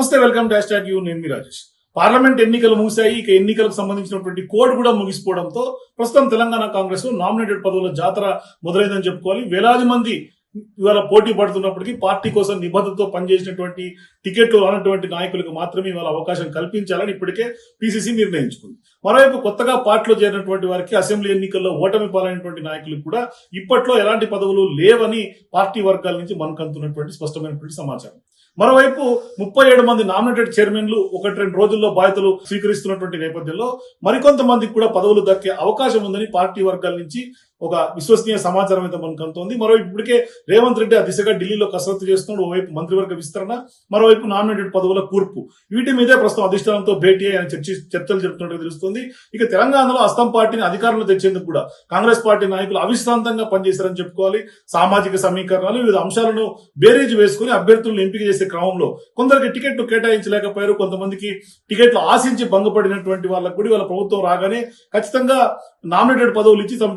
నమస్తే welcome to hash you. నేను Rajesh. Parliament ఎన్నికలు ముగిశాయి. ఇక ఎన్నికలకు సంబంధించినటువంటి కోడ్ కూడా ముగిసిపోవడంతో ప్రస్తుతం తెలంగాణ కాంగ్రెస్లో నామినేటెడ్ పదవుల జాతర మొదలైందని చెప్పుకోవాలి. వేలాది మంది ఇవాళ పోటీ పడుతున్నప్పటికీ పార్టీ కోసం నిబద్ధతతో పనిచేసినటువంటి టికెట్లు రానటువంటి నాయకులకు మాత్రమే ఇవాళ అవకాశం కల్పించాలని ఇప్పటికే పిసిసి నిర్ణయించుకుంది. మరోవైపు కొత్తగా పార్టీలో చేరినటువంటి వారికి అసెంబ్లీ ఎన్నికల్లో ఓటమి పాలైనటువంటి నాయకులకు కూడా ఇప్పట్లో ఎలాంటి పదవులు లేవని పార్టీ వర్గాల నుంచి మనకు అందుతున్నటువంటి స్పష్టమైనటువంటి సమాచారం. మరోవైపు ముప్పై ఏడు మంది నామినేటెడ్ చైర్మన్లు ఒకటి రెండు రోజుల్లో బాధ్యతలు స్వీకరిస్తున్నటువంటి నేపథ్యంలో మరికొంతమందికి కూడా పదవులు దక్కే అవకాశం ఉందని పార్టీ వర్గాల నుంచి ఒక విశ్వసనీయ సమాచారం అయితే మనకు అందుతోంది. మరోవైపు ఇప్పటికే రేవంత్ రెడ్డి ఆ దిశగా ఢిల్లీలో కసరత్తు చేస్తున్నాడు. ఓవైపు మంత్రివర్గ విస్తరణ మరోవైపు నామినేటెడ్ పదవుల కూర్పు. వీటి మీదే ప్రస్తుతం అధిష్టానంతో భేటీ అయ్యి ఆయన చర్చి చర్చలు జరుపుతున్నట్టు తెలుస్తుంది. ఇక తెలంగాణలో అస్తం పార్టీని అధికారంలో తెచ్చేందుకు కూడా కాంగ్రెస్ పార్టీ నాయకులు అవిశ్రాంతంగా పనిచేశారని చెప్పుకోవాలి. సామాజిక సమీకరణాలు వివిధ అంశాలను బేరీజు వేసుకుని అభ్యర్థులను ఎంపిక చేసే క్రమంలో కొందరికి టికెట్లు కేటాయించలేకపోయారు. కొంతమందికి టికెట్లు ఆశించి భంగపడినటువంటి వాళ్ళకు కూడా వాళ్ళ ప్రభుత్వం రాగానే ఖచ్చితంగా నామినేటెడ్ పదవులు ఇచ్చి తమ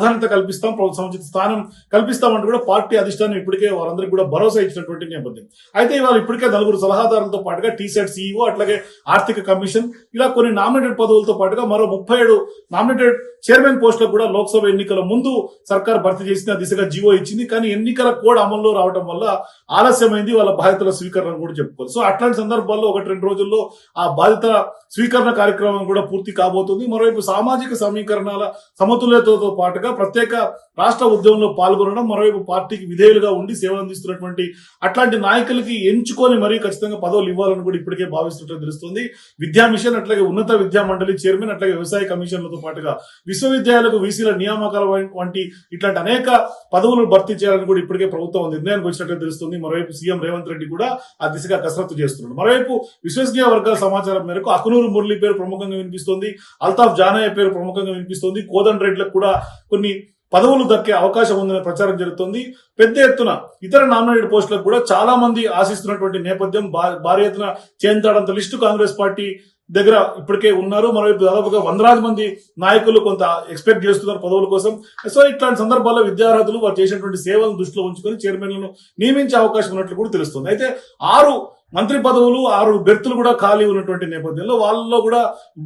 ప్రాధాన్యత కల్పిస్తాం సముచిత స్థానం కల్పిస్తామంటూ కూడా పార్టీ అధిష్టానం ఇప్పటికే వారందరికీ కూడా భరోసా ఇచ్చినటువంటి నేపథ్యం. అయితే ఇవాళ ఇప్పటికే నలుగురు సలహాదారులతో పాటుగా టీసెట్ సీఈఓ అట్లాగే ఆర్థిక కమిషన్ ఇలా కొన్ని నామినేటెడ్ పదవులతో పాటుగా మరో ముప్పై ఏడు నామినేటెడ్ చైర్మన్ పోస్టులకు కూడా లోక్సభ ఎన్నికల ముందు సర్కార్ భర్తీ చేసిన దిశగా జీవో ఇచ్చింది. కానీ ఎన్నికల కోడ్ అమల్లో రావడం వల్ల ఆలస్యమైంది. వాళ్ళ బాధ్యతల స్వీకరణ కూడా చెప్పుకోవాలి. సో అట్లాంటి సందర్భాల్లో ఒకటి రెండు రోజుల్లో ఆ బాధ్యత స్వీకరణ కార్యక్రమం కూడా పూర్తి కాబోతుంది. మరోవైపు సామాజిక సమీకరణాల సమతుల్యతతో పాటుగా ప్రత్యేక రాష్ట్ర ఉద్యమంలో పాల్గొనడం మరోవైపు పార్టీకి విధేయులుగా ఉండి సేవలు అందిస్తున్నటువంటి అట్లాంటి నాయకులకి ఎంచుకొని మరీ ఖచ్చితంగా పదవులు ఇవ్వాలని కూడా ఇప్పటికే భావిస్తున్నట్టు తెలుస్తుంది. విద్యా మిషన్ అట్లాగే ఉన్నత విద్యా మండలి చైర్మన్ అట్లాగే వ్యవసాయ కమిషన్లతో పాటుగా విశ్వవిద్యాలయాలకు వీసీల నియామకాల వంటి ఇట్లాంటి అనేక పదవులు భర్తీ చేయాలని కూడా ఇప్పటికే ప్రభుత్వం నిర్ణయానికి వచ్చినట్లు తెలుస్తుంది. మరోవైపు సీఎం రేవంత్ రెడ్డి కూడా ఆ దిశగా కసరత్తు చేస్తున్నాడు. మరోవైపు విశ్వసనీయ వర్గాల సమాచారం మేరకు అకునూరు మురళి పేరు ప్రముఖంగా వినిపిస్తోంది. అల్తాఫ్ జానయ్య పేరు ప్రముఖంగా వినిపిస్తోంది. కోదండ్ రెడ్లకు కూడా కొన్ని పదవులు దక్కే అవకాశం ఉందనే ప్రచారం జరుగుతోంది. పెద్ద ఎత్తున ఇతర నామినేటెడ్ పోస్టులకు కూడా చాలా మంది ఆశిస్తున్నటువంటి నేపథ్యం భారీ ఎత్తున చేంతాడంత లిస్టు కాంగ్రెస్ పార్టీ దగ్గర ఇప్పటికే ఉన్నారు. మరోవైపు దాదాపుగా వందలాది మంది నాయకులు కొంత ఎక్స్పెక్ట్ చేస్తున్నారు పదవుల కోసం. సో ఇట్లాంటి సందర్భాల్లో విద్యార్థులు వారు చేసినటువంటి సేవలను దృష్టిలో ఉంచుకొని చైర్మన్లను నియమించే అవకాశం ఉన్నట్లు కూడా తెలుస్తుంది. అయితే ఆరు మంత్రి పదవులు ఆరు బెర్తులు కూడా ఖాళీ ఉన్నటువంటి నేపథ్యంలో వాళ్ళలో కూడా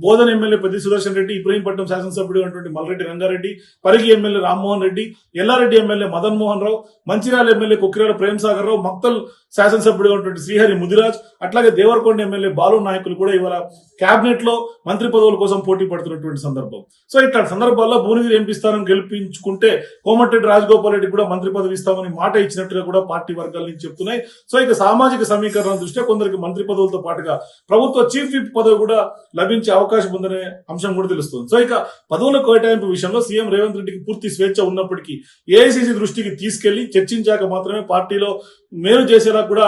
బోధన ఎమ్మెల్యే పెద్ద సుదర్శన్ రెడ్డి ఇబ్రహీంపట్నం శాసనసభ్యుడు అటువంటి Malreddy Rangareddy Parigi MLA Rammohan Reddy Yellareddy MLA Madan Mohan Rao Mancherial MLA Kokkirala Prem Sagar Rao Makthal శాసనసభ్యుడు అటువంటి శ్రీహరి ముదిరాజ్ అట్లాగే దేవరకొండ ఎమ్మెల్యే బాలు నాయకులు కూడా ఇవాళ కేబినెట్లో మంత్రి పదవుల కోసం పోటీ పడుతున్నటువంటి సందర్భం. సో ఇట్లాంటి సందర్భాల్లో భువనగిరి ఎంపీ స్థానం గెలిపించుకుంటే కోమటిరెడ్డి రాజగోపాల్ రెడ్డి కూడా మంత్రి పదవి ఇస్తామని మాట ఇచ్చినట్టుగా కూడా పార్టీ వర్గాల నుంచి చెప్తున్నాయి. సో ఇక సామాజిక సమీకరణ దృష్ట్యా కొందరికి మంత్రి పదవులతో పాటుగా ప్రభుత్వ చీఫ్ విప్ పదవి కూడా లభించే అవకాశం ఉందనే అంశం కూడా తెలుస్తుంది. సో ఇక పదవుల కేటాయింపు విషయంలో సీఎం రేవంత్ రెడ్డికి పూర్తి స్వేచ్ఛ ఉన్నప్పటికీ ఏఐసీసీ దృష్టికి తీసుకెళ్ళి చర్చించాక మాత్రమే పార్టీలో మేలు చేసేలా కూడా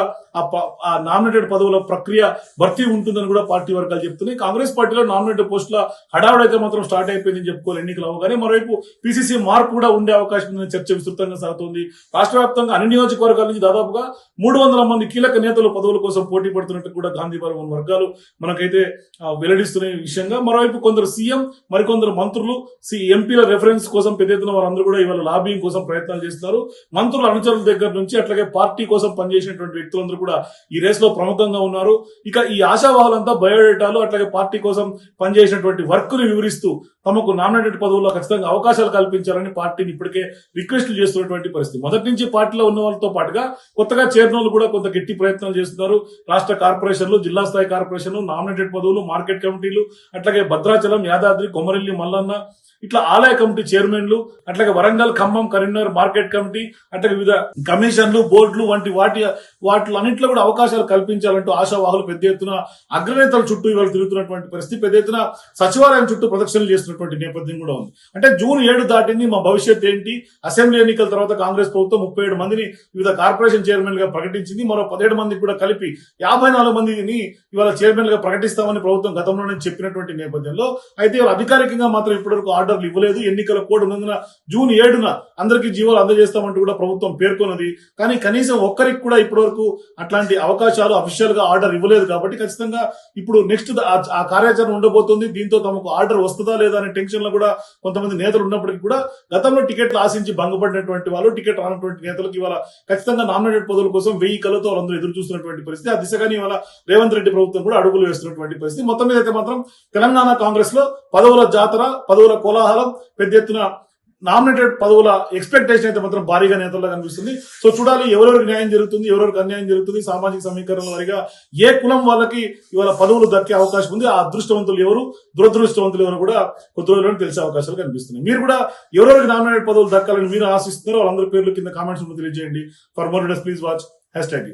ఆ నామినేటెడ్ పదవుల ప్రక్రియ భర్తీ ఉంటుందని కూడా పార్టీ వర్గాలు చెప్తున్నాయి. కాంగ్రెస్ పార్టీలో నామినేటెడ్ పోస్టుల హడావుడి అయితే మాత్రం స్టార్ట్ అయిపోయిందని చెప్పుకోవాలి. ఎన్నికలు అవగానే మరోవైపు పిసిసి మార్పు కూడా ఉండే అవకాశం ఉందని చర్చ విస్తృతంగా సాగుతోంది. రాష్ట్ర వ్యాప్తంగా అన్ని నియోజకవర్గాల నుంచి దాదాపుగా మూడు వందల మంది కీలక నేతలు పదవుల కోసం పోటీ పడుతున్నట్టు కూడా గాంధీ భవన్ వర్గాలు మనకైతే వెల్లడిస్తున్న విషయంగా. మరోవైపు కొందరు సీఎం మరికొందరు మంత్రులు సి ఎంపీల రెఫరెన్స్ కోసం పెద్ద ఎత్తున వారందరూ కూడా ఇవాళ లాబింగ్ కోసం ప్రయత్నాలు చేస్తున్నారు. మంత్రుల అనుచరుల దగ్గర నుంచి అట్లాగే పార్టీ కోసం పనిచేసినటువంటి వ్యక్తులందరూ కూడా ఈ రేస్లో ప్రముఖంగా ఉన్నారు. ఇక ఈ ఆశావాహులంతా బయోడేటాలు అట్లాగే పార్టీ కోసం పనిచేసినటువంటి వర్క్ను వివరిస్తూ తమకు నామినేటెడ్ పదవుల్లో ఖచ్చితంగా అవకాశాలు కల్పించాలని పార్టీని ఇప్పటికే రిక్వెస్ట్లు చేస్తున్నటువంటి పరిస్థితి. మొదటి నుంచి పార్టీలో ఉన్న వాళ్ళతో పాటుగా కొత్తగా చేరినోళ్ళు కూడా కొంత గట్టి ప్రయత్నాలు చేస్తున్నారు. రాష్ట్ర కార్పొరేషన్లు జిల్లా స్థాయి కార్పొరేషన్లు నామినేటెడ్ పదవులు మార్కెట్ కమిటీలు అట్లాగే భద్రాచలం యాదాద్రి కొమరెల్లి మల్లన్న ఇట్లా ఆలయ కమిటీ చైర్మన్లు అట్లాగే వరంగల్ ఖమ్మం కరీంనగర్ మార్కెట్ కమిటీ అట్లాగే వివిధ కమిషన్లు బోర్డులు వంటి వాటి వాటిలన్నింటిలో కూడా అవకాశాలు కల్పించాలంటూ ఆశావాహులు పెద్ద ఎత్తున అగ్రనేతల చుట్టూ ఇవాళ తిరుగుతున్నటువంటి పరిస్థితి పెద్ద ఎత్తున సచివాలయం చుట్టూ ప్రదక్షిణలు చేస్తున్నటువంటి నేపథ్యం కూడా ఉంది. అంటే జూన్ ఏడు దాటింది మా భవిష్యత్ ఏంటి? అసెంబ్లీ ఎన్నికల తర్వాత కాంగ్రెస్ ప్రభుత్వం ముప్పై ఏడు మందిని వివిధ కార్పొరేషన్ చైర్మన్గా ప్రకటించింది. మరో పదిహేడు మందికి కూడా కలిపి యాభై నాలుగు మందిని ఇవాళ చైర్మన్గా ప్రకటిస్తామని ప్రభుత్వం గతంలోనే చెప్పినటువంటి నేపథ్యంలో. అయితే ఇవాళ అధికారికంగా మాత్రం ఇప్పటివరకు ఆర్డర్లు ఇవ్వలేదు. ఎన్నికల కోడ్ ఉన్నందున జూన్ ఏడున అందరికీ జీవోలు అందజేస్తామంటూ కూడా ప్రభుత్వం పేర్కొన్నది. కానీ కనీసం ఒక్కరికి కూడా ఇప్పటివరకు అట్లాంటి అవకాశాలు అఫీషియల్గా ఆర్డర్ ఇవ్వలేదు కాబట్టి ఖచ్చితంగా ఇప్పుడు నెక్స్ట్ ఆ కార్యాచరణ ఉండబోతుంది. దీంతో తమకు ఆర్డర్ వస్తుందా లేదా అనే టెన్షన్లో కూడా కొంతమంది నేతలు ఉన్నప్పటికీ కూడా గతంలో టికెట్లు ఆశించి భంగపడినటువంటి వాళ్ళు టికెట్ రానటువంటి నేతలకు ఇవాళ ఖచ్చితంగా నామినేటెడ్ పదవుల కోసం వెయ్యి కళ్ళతో వాళ్ళందరూ ఎదురు చూస్తున్నటువంటి పరిస్థితి. ఆ దిశగానే ఇవాళ రేవంత్ రెడ్డి ప్రభుత్వం కూడా అడుగులు వేస్తున్నటువంటి పరిస్థితి. మొత్తం మీద అయితే మాత్రం తెలంగాణ కాంగ్రెస్లో పదవుల జాతర పదవుల కోలాహలం పెద్ద ఎత్తున నామినేటెడ్ పదవుల ఎక్స్పెక్టేషన్ అయితే మాత్రం భారీగా నేతల్లో కనిపిస్తుంది. సో చూడాలి ఎవరెవరికి న్యాయం జరుగుతుంది ఎవరెవరికి అన్యాయం జరుగుతుంది సామాజిక సమీకరణల వారిగా ఏ కులం వాళ్ళకి ఇవాళ పదవులు దక్కే అవకాశం ఉంది ఆ అదృష్టవంతులు ఎవరు దురదృష్టవంతులు ఎవరు కూడా కొద్ది రోజుల్లో తెలిసే అవకాశాలు కనిపిస్తున్నాయి. మీరు కూడా ఎవరెవరికి నామినేటెడ్ పదవులు దక్కాలని మీరు ఆశిస్తున్నారో వాళ్ళందరి పేర్లు కింద కామెంట్స్ తెలియజేయండి. For more please watch hashtag